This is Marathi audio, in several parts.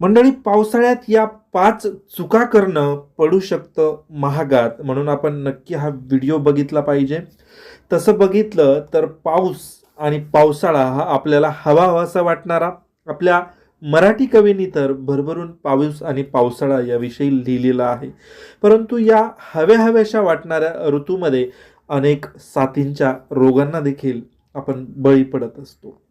मंडळी पावसाळ्यात या पाच चुका करणं पडू शकतं महागात. म्हणून आपण नक्की हा व्हिडिओ बघितला पाहिजे. तसं बघितलं तर पाऊस आणि पावसाळा हा आपल्याला हवा हवासा वाटणारा आपल्या मराठी कवींनी तर भरभरून पाऊस आणि पावसाळा याविषयी लिहिलेला आहे. परंतु या हव्या हव्याशा वाटणाऱ्या ऋतूमध्ये अनेक साथींच्या रोगांना देखील आपण बळी पडत असतो.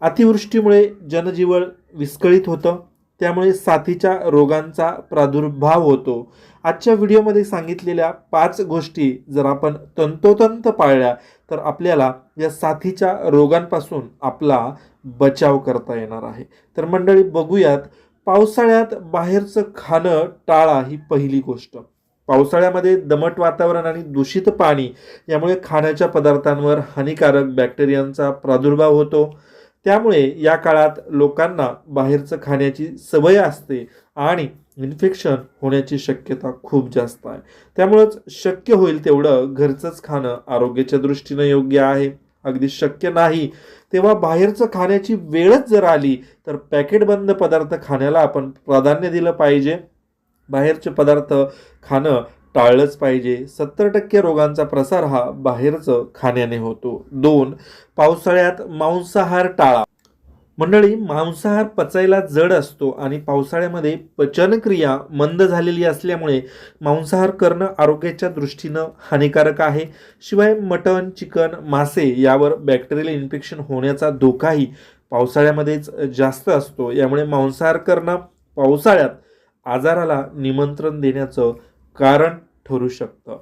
अतिवृष्टीमुळे जनजीवन विस्कळीत होतं. त्यामुळे साथीच्या रोगांचा प्रादुर्भाव होतो. आजच्या व्हिडिओमध्ये सांगितलेल्या पाच गोष्टी जर आपण तंतोतंत पाळल्या तर आपल्याला या साथीच्या रोगांपासून आपला बचाव करता येणार आहे. तर मंडळी बघूयात. पावसाळ्यात बाहेरचं खाणं टाळा ही पहिली गोष्ट. पावसाळ्यामध्ये दमट वातावरण आणि दूषित पाणी यामुळे खाण्याच्या पदार्थांवर हानिकारक बॅक्टेरियांचा प्रादुर्भाव होतो. त्यामुळे या काळात लोकांना बाहेरचं खाण्याची सवय असते आणि इन्फेक्शन होण्याची शक्यता खूप जास्त आहे. त्यामुळंच शक्य होईल तेवढं घरचंच खाणं आरोग्याच्या दृष्टीनं योग्य आहे. अगदी शक्य नाही. तेव्हा बाहेरचं खाण्याची वेळच जर आली तर पॅकेटबंद पदार्थ खाण्याला आपण प्राधान्य दिलं पाहिजे. बाहेरचे पदार्थ खाणं टाळलंच पाहिजे. सत्तर टक्के रोगांचा प्रसार हा बाहेरचं खाण्याने होतो. दोन पावसाळ्यात मांसाहार टाळा. मंडळी मांसाहार पचायला जड असतो आणि पावसाळ्यामध्ये पचनक्रिया मंद झालेली असल्यामुळे मांसाहार करणं आरोग्याच्या दृष्टीनं हानिकारक आहे. शिवाय मटण चिकन मासे यावर बॅक्टेरियल इन्फेक्शन होण्याचा धोकाही पावसाळ्यामध्येच जास्त असतो. यामुळे मांसाहार करणं पावसाळ्यात आजाराला निमंत्रण देण्याचं कारण ठरू शकतं.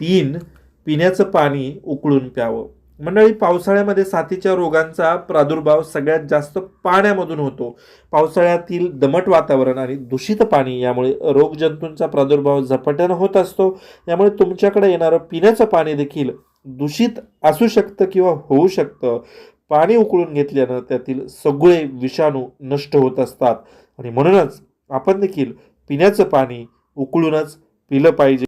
तीन पिण्याचं पाणी उकळून प्यावं. मंडळी पावसाळ्यामध्ये साथीच्या रोगांचा प्रादुर्भाव सगळ्यात जास्त पाण्यामधून होतो. पावसाळ्यातील दमट वातावरण आणि दूषित पाणी यामुळे रोगजंतूंचा प्रादुर्भाव झपाट्यानं होत असतो. त्यामुळे तुमच्याकडे येणारं पिण्याचं पाणी देखील दूषित असू शकतं किंवा होऊ शकतं. पाणी उकळून घेतल्यानं त्यातील सगळे विषाणू नष्ट होत असतात. आणि म्हणूनच आपण देखील पिण्याचं पाणी उकळूनच पिलं पाहिजे.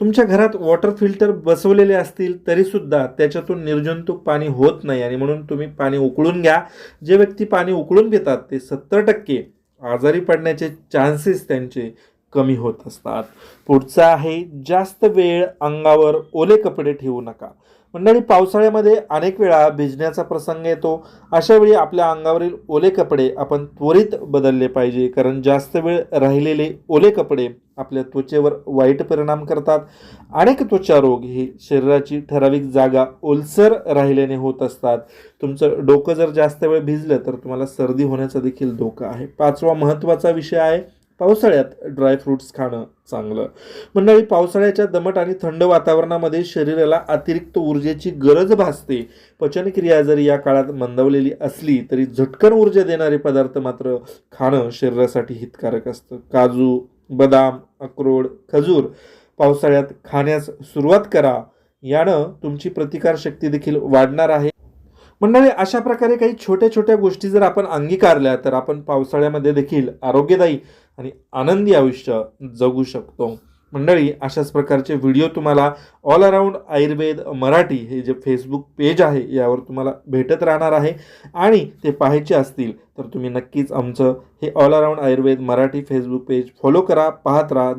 तुमच्या घरात वॉटर फिल्टर बसवलेले असतील तरीसुद्धा त्याच्यातून निर्जंतुक पाणी होत नाही आणि म्हणून तुम्ही पाणी उकळून घ्या. जे व्यक्ती पाणी उकळून घेतात ते सत्तर टक्के आजारी पडण्याचे चान्सेस त्यांचे कमी होत असतात. पुढचा आहे जास्त वेळ अंगावर ओले कपडे ठेवू नका. मंडळी पावसाळ्यामध्ये अनेक वेळा भिजण्याचा प्रसंग येतो. अशा वेळी आपल्या अंगावरील ओले कपडे आपण त्वरित बदलले पाहिजे कारण जास्त वेळ राहिलेले ओले कपडे आपल्या त्वचेवर वाईट परिणाम करतात. अनेक त्वचा रोग हे शरीराची ठराविक जागा ओलसर राहिल्याने होत असतात. तुमचं डोकं जर जास्त वेळ भिजलं तर तुम्हाला सर्दी होण्याचा देखील धोका आहे. पाचवा महत्त्वाचा विषय आहे पावसाळ्यात ड्रायफ्रुट्स खाणं चांगलं. मंडळी पावसाळ्याच्या दमट आणि थंड वातावरणामध्ये शरीराला अतिरिक्त ऊर्जेची गरज भासते. पचनक्रिया जरी या काळात मंदावलेली असली तरी झटकन ऊर्जा देणारे पदार्थ मात्र खाणं शरीरासाठी हितकारक असतं. काजू बदाम अक्रोड खजूर पावसाळ्यात खाण्यास सुरुवात करा. यानं तुमची प्रतिकारशक्ती देखील वाढणार आहे. मंडळी अशा प्रकारे काही छोट्या छोट्या गोष्टी जर आपण अंगीकारल्या तर आपण पावसाळ्यामध्ये देखील आरोग्यदायी आणि आनंदी आयुष्य जगू शकतो. मंडळी अशाच प्रकारचे व्हिडिओ तुम्हाला ऑल अराऊंड आयुर्वेद मराठी हे जे फेसबुक पेज आहे यावर तुम्हाला भेटत राहणार आहे. आणि ते पाहायचे असतील तर तुम्ही नक्कीच आमचं हे all around Ayurveda Marathi Facebook page follow करा पाहत राहा.